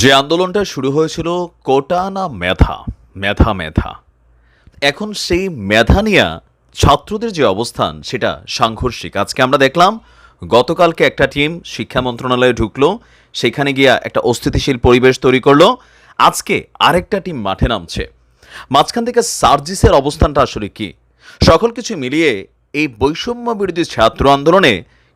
যে আন্দোলনটা শুরু হয়েছিল কোটা না মেধা? মেধা মেধা। এখন সেই মেধা নিয়ে ছাত্রদের যে অবস্থান, সেটা সাংঘর্ষিক। আজকে আমরা দেখলাম, গতকালকে একটা টিম শিক্ষা মন্ত্রণালয়ে ঢুকলো, সেখানে গিয়া একটা অস্থিতিশীল পরিবেশ তৈরি করল। আজকে আরেকটা টিম মাঠে নামছে। মাঝখান থেকে সার্জিসের অবস্থানটা আসলে কি? সকল কিছু মিলিয়ে এই বৈষম্য বিরোধী ছাত্র আন্দোলনে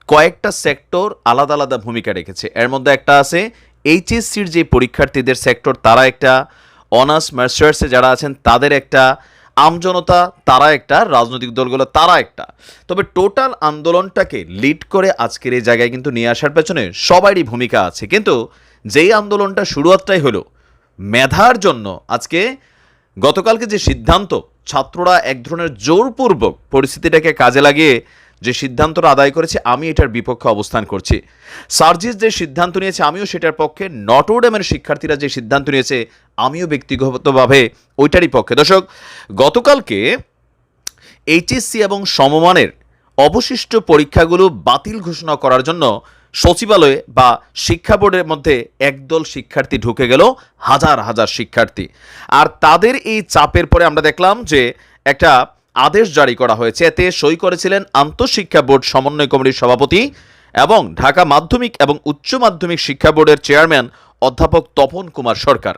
কয়েকটা সেক্টর আলাদা আলাদা ভূমিকা রেখেছে। এর মধ্যে একটা আছে এইচএসসির যে পরীক্ষার্থীদের সেক্টর তারা একটা অনার্স মাস্টার্সে যারা আছেন, তাদের একটা আমজনতা তারা একটা রাজনৈতিক দলগুলো, তারা একটা। তবে টোটাল আন্দোলনটাকে লিড করে আজকের এই জায়গায় কিন্তু নিয়ে আসার পেছনে সবারই ভূমিকা আছে। কিন্তু যেই আন্দোলনটা শুরুয়াতটাই হলো, মেধার জন্য আজকে গতকালকে যে সিদ্ধান্ত, ছাত্ররা এক ধরনের জোরপূর্বক পরিস্থিতিটাকে কাজে লাগিয়ে যে সিদ্ধান্তটা আদায় করেছে, আমি এটার বিপক্ষে অবস্থান করছি। সার্জিস যে সিদ্ধান্ত নিয়েছে, আমিও সেটার পক্ষে। নটরডেমের শিক্ষার্থীরা যে সিদ্ধান্ত নিয়েছে, আমিও ব্যক্তিগতভাবে ওইটারই পক্ষে। দর্শক, গতকালকে এইচএসসি এবং সমমানের অবশিষ্ট পরীক্ষাগুলো বাতিল ঘোষণা করার জন্য সচিবালয়ে বা শিক্ষা বোর্ডের মধ্যে একদল শিক্ষার্থী ঢুকে গেল, হাজার হাজার শিক্ষার্থী। আর তাদের এই চাপের পরে আমরা দেখলাম যে একটা আদেশ জারি করা হয়েছে। এতে সই করেছিলেন আন্তঃশিক্ষা বোর্ড সমন্বয় কমিটির সভাপতি এবং ঢাকা মাধ্যমিক এবং উচ্চ মাধ্যমিক শিক্ষা বোর্ডের চেয়ারম্যান অধ্যাপক তপন কুমার সরকার।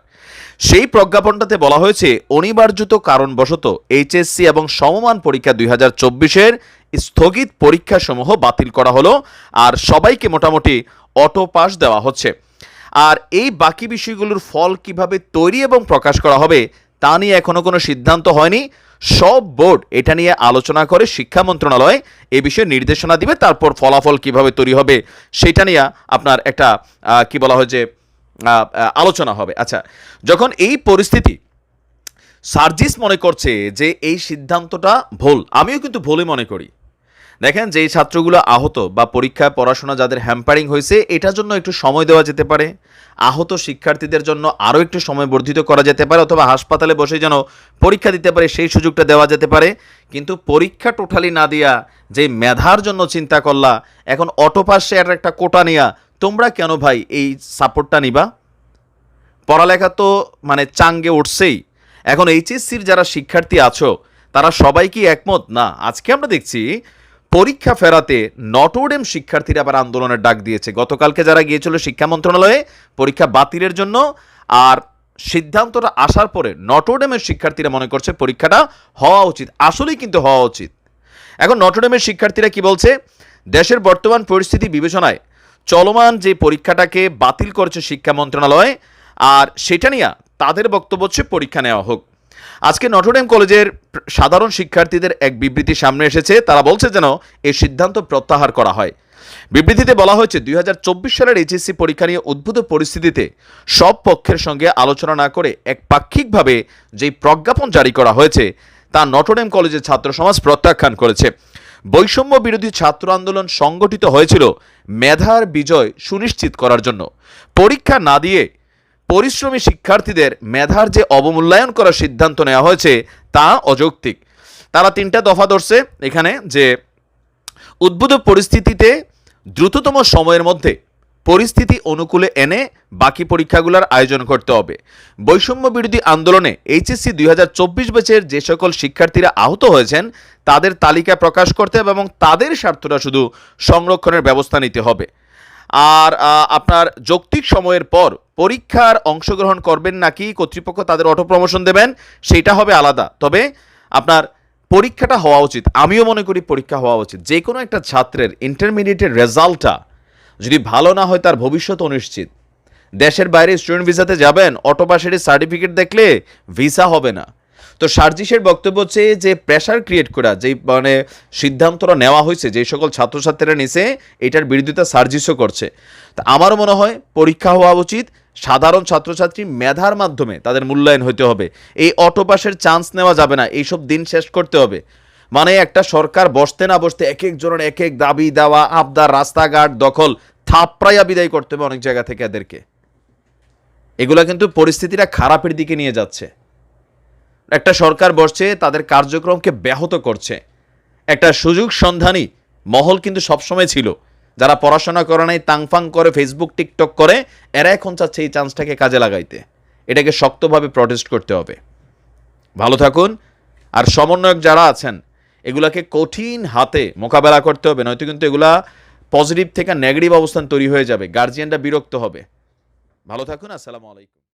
সেই প্রজ্ঞাপনটাতে বলা হয়েছে, অনিবার্যত কারণবশত এইচএসসি এবং সমমান পরীক্ষা দুই হাজার চব্বিশের স্থগিত পরীক্ষাসমূহ বাতিল করা হলো আর সবাইকে মোটামুটি অটো পাস দেওয়া হচ্ছে। আর এই বাকি বিষয়গুলোর ফল কীভাবে তৈরি এবং প্রকাশ করা হবে তা নিয়ে এখনও কোনো সিদ্ধান্ত হয়নি। সব বোর্ড এটা নিয়ে আলোচনা করে শিক্ষা মন্ত্রণালয় এ বিষয়ে নির্দেশনা দিবে, তারপর ফলাফল কীভাবে তৈরি হবে সেটা নিয়ে আপনার একটা কি বলা হয় যে আলোচনা হবে। আচ্ছা যখন এই পরিস্থিতি সার্জিস মনে করছে যে এই সিদ্ধান্তটা ভুল, আমিও কিন্তু ভুলই মনে করি। দেখেন যে ছাত্রগুলো আহত বা পরীক্ষায় পড়াশোনা যাদের হ্যাম্পারিং হয়েছে, এটার জন্য একটু সময় দেওয়া যেতে পারে। আহত শিক্ষার্থীদের জন্য আরও একটু সময় বর্ধিত করা যেতে পারে অথবা হাসপাতালে বসে যেন পরীক্ষা দিতে পারে, সেই সুযোগটা দেওয়া যেতে পারে। কিন্তু পরীক্ষা টোটালি না দিয়া যে মেধার জন্য চিন্তা করলা, এখন অটোপাসে একটা একটা কোটা নিয়া, তোমরা কেন ভাই এই সাপোর্টটা নিবা? পড়ালেখা তো মানে চাঙ্গে উঠছেই। এখন এইচএসসির যারা শিক্ষার্থী আছো, তারা সবাই কি একমত? না, আজকে আমরা দেখছি পরীক্ষা ফেরাতে নটরডেম শিক্ষার্থীরা আবার আন্দোলনের ডাক দিয়েছে। গতকালকে যারা গিয়েছিল শিক্ষা মন্ত্রণালয়ে, পরীক্ষা বাতিলের জন্য, আর সিদ্ধান্তটা আসার পরে নটরডেমের শিক্ষার্থীরা মনে করছে পরীক্ষাটা হওয়া উচিত। আসলেই কিন্তু হওয়া উচিত। এখন নটরডেমের শিক্ষার্থীরা কি বলছে? দেশের বর্তমান পরিস্থিতি বিবেচনায় চলমান যে পরীক্ষাটাকে বাতিল করেছে শিক্ষা মন্ত্রণালয়, আর সেটা নিয়ে তাদের বক্তব্য হচ্ছে পরীক্ষা নেওয়া হোক। আজকে নটরডেম কলেজের সাধারণ শিক্ষার্থীদের এক বিবৃতি সামনে এসেছে। তারা বলছে যেন এই সিদ্ধান্ত প্রত্যাহার করা হয়। বিবৃতিতে বলা হয়েছে, দুই হাজার চব্বিশ সালের এইচএসসি পরীক্ষা নিয়ে উদ্ভূত পরিস্থিতিতে সব পক্ষের সঙ্গে আলোচনা না করে এক পাক্ষিকভাবে যেই প্রজ্ঞাপন জারি করা হয়েছে, তা নটরডেম কলেজের ছাত্র সমাজ প্রত্যাখ্যান করেছে। বৈষম্য বিরোধী ছাত্র আন্দোলন সংগঠিত হয়েছিল মেধার বিজয় সুনিশ্চিত করার জন্য। পরীক্ষা না দিয়ে পরিশ্রমী শিক্ষার্থীদের মেধার যে অবমূল্যায়ন করার সিদ্ধান্ত নেওয়া হয়েছে, তা অযৌক্তিক। তারা তিনটা দফা ধরছে। এখানে যে উদ্ভূত পরিস্থিতিতে দ্রুততম সময়ের মধ্যে পরিস্থিতি অনুকূলে এনে বাকি পরীক্ষাগুলোর আয়োজন করতে হবে। বৈষম্য বিরোধী আন্দোলনে এইচএসসি দুই হাজার চব্বিশ ব্যাচের যে সকল শিক্ষার্থীরা আহত হয়েছেন, তাদের তালিকা প্রকাশ করতে হবে এবং তাদের স্বার্থটা শুধু সংরক্ষণের ব্যবস্থা নিতে হবে। আর আপনার যৌক্তিক সময়ের পর পরীক্ষার অংশগ্রহণ করবেন নাকি, কর্তৃপক্ষ তাদের অটো প্রমোশন দেবেন, সেটা হবে আলাদা। তবে আপনার পরীক্ষাটা হওয়া উচিত। আমিও মনে করি পরীক্ষা হওয়া উচিত। যে কোনো একটা ছাত্রের ইন্টারমিডিয়েটের রেজাল্টটা যদি ভালো না হয়, তার ভবিষ্যৎ অনিশ্চিত। দেশের বাইরে স্টুডেন্ট ভিসাতে যাবেন অটোপাসের সার্টিফিকেট দেখলে ভিসা হবে না। তো সার্জিসের বক্তব্য হচ্ছে যে প্রেশার ক্রিয়েট করা, যেই মানে সিদ্ধান্তটা নেওয়া হয়েছে যে সকল ছাত্রছাত্রীরা নিছে, এটার বিরোধিতা সার্জিসও করছে। তা আমারও মনে হয় পরীক্ষা হওয়া উচিত সাধারণ ছাত্রছাত্রী মেধার মাধ্যমে তাদের মূল্যায়ন হতে হবে। এই অটোপাসের চান্স নেওয়া যাবে না, এইসব দিন শেষ করতে হবে। মানে একটা সরকার বসতে না বসতে এক এক জনের এক এক দাবি দেওয়া, আবদার, রাস্তাঘাট, দখল, থাপড়াইয়া বিদায় করতে হবে অনেক জায়গা থেকে এদেরকে। এগুলা কিন্তু পরিস্থিতিটা খারাপের দিকে নিয়ে যাচ্ছে। একটা সরকার বসছে, তাদের কার্যক্রমকে ব্যাহত করছে। একটা সুযোগ সন্ধানী মহল কিন্তু সবসময় ছিল। যারা পড়াশোনা করে নাই, তাংফাং করে ফেসবুক টিকটক করে, এরা এখন চাচ্ছে এই চান্সটাকে কাজে লাগাইতে। এটাকে শক্তভাবে প্রটেস্ট করতে হবে। ভালো থাকুন। আর সমন্বয়ক যারা আছেন, এগুলাকে কঠিন হাতে মোকাবেলা করতে হবে, নয়তো কিন্তু এগুলা পজিটিভ থেকে নেগেটিভ অবস্থান তৈরি হয়ে যাবে। গার্জিয়ানরা বিরক্ত হবে। ভালো থাকুন, আসসালামু আলাইকুম।